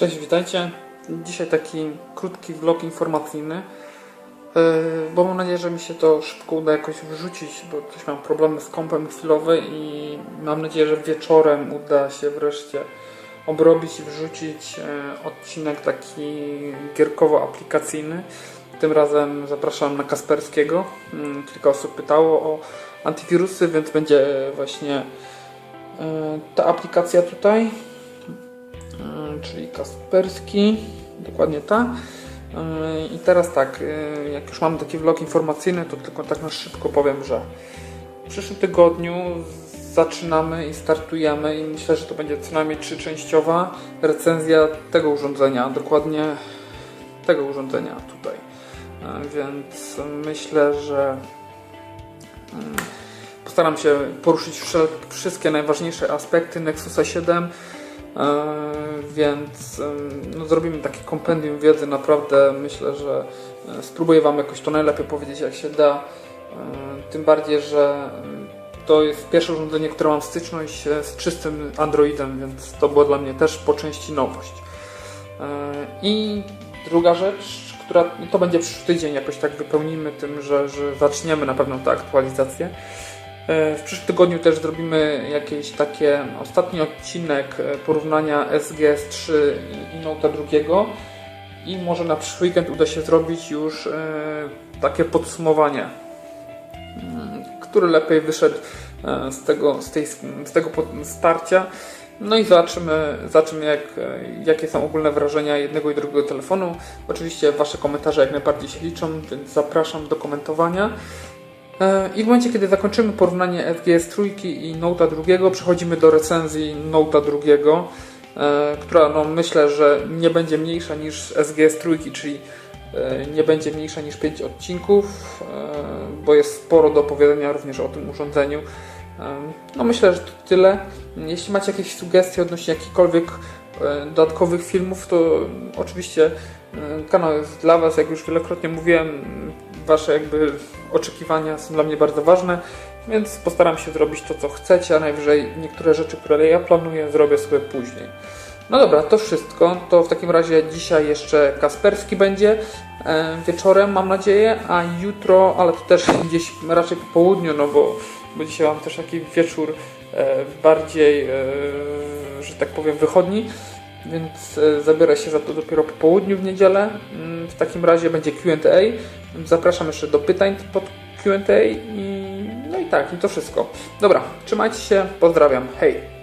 Cześć, witajcie. Dzisiaj taki krótki vlog informacyjny, yy, bo mam nadzieję, że mi się to szybko uda jakoś wrzucić, bo coś mam problemy z kompem chwilowe i mam nadzieję, że wieczorem uda się wreszcie obrobić i wrzucić yy, odcinek taki gierkowo-aplikacyjny. Tym razem zapraszam na Kasperskiego. Yy, Kilka osób pytało o antywirusy, więc będzie właśnie yy, ta aplikacja tutaj. Czyli Kasperski, dokładnie ta. Yy, I teraz tak, yy, jak już mamy taki vlog informacyjny, to tylko tak na szybko powiem, że w przyszłym tygodniu zaczynamy i startujemy i myślę, że to będzie co najmniej trzyczęściowa recenzja tego urządzenia, dokładnie tego urządzenia tutaj. Yy, Więc myślę, że postaram się poruszyć wszystkie najważniejsze aspekty Nexusa 7. E, Więc no, zrobimy takie kompendium wiedzy. Naprawdę myślę, że e, spróbuję Wam jakoś to najlepiej powiedzieć, jak się da. E, Tym bardziej, że to jest pierwsze urządzenie, które mam styczność z czystym Androidem, więc to była dla mnie też po części nowość. I druga rzecz, która no to będzie przyszły tydzień, jakoś tak wypełnimy tym, że, że zaczniemy na pewno tę aktualizację. E, W przyszłym tygodniu też zrobimy jakieś takie ostatni odcinek e, porównania SGS3 i- i Note drugiego i może na przyszły weekend uda się zrobić już e, takie podsumowanie, mm, który lepiej wyszedł z tego, z tej, z tego starcia. No i zobaczymy, zobaczymy jak, jakie są ogólne wrażenia jednego i drugiego telefonu. Oczywiście Wasze komentarze jak najbardziej się liczą, więc zapraszam do komentowania. E, I w momencie, kiedy zakończymy porównanie SGS trójki i Note'a drugiego, przechodzimy do recenzji Note'a drugiego, e, która no, myślę, że nie będzie mniejsza niż SGS trójki, czyli e, nie będzie mniejsza niż 5 odcinków, bo jest sporo do opowiedzenia również o tym urządzeniu. No myślę, że to tyle. Jeśli macie jakieś sugestie odnośnie jakichkolwiek dodatkowych filmów, to oczywiście kanał jest dla Was, jak już wielokrotnie mówiłem, Wasze jakby oczekiwania są dla mnie bardzo ważne, więc postaram się zrobić to, co chcecie, a najwyżej niektóre rzeczy, które ja planuję, zrobię sobie później. No dobra, to wszystko. To w takim razie dzisiaj jeszcze Kasperski będzie e, wieczorem, mam nadzieję, a jutro, ale to też gdzieś raczej po południu, no bo, bo dzisiaj mam też taki wieczór e, bardziej, e, że tak powiem, wychodni, więc e, zabiorę się za to dopiero po południu w niedzielę. Mm, W takim razie będzie Q&A. Zapraszam jeszcze do pytań pod Q&A i no i tak, i to wszystko. Dobra, trzymajcie się, pozdrawiam, hej!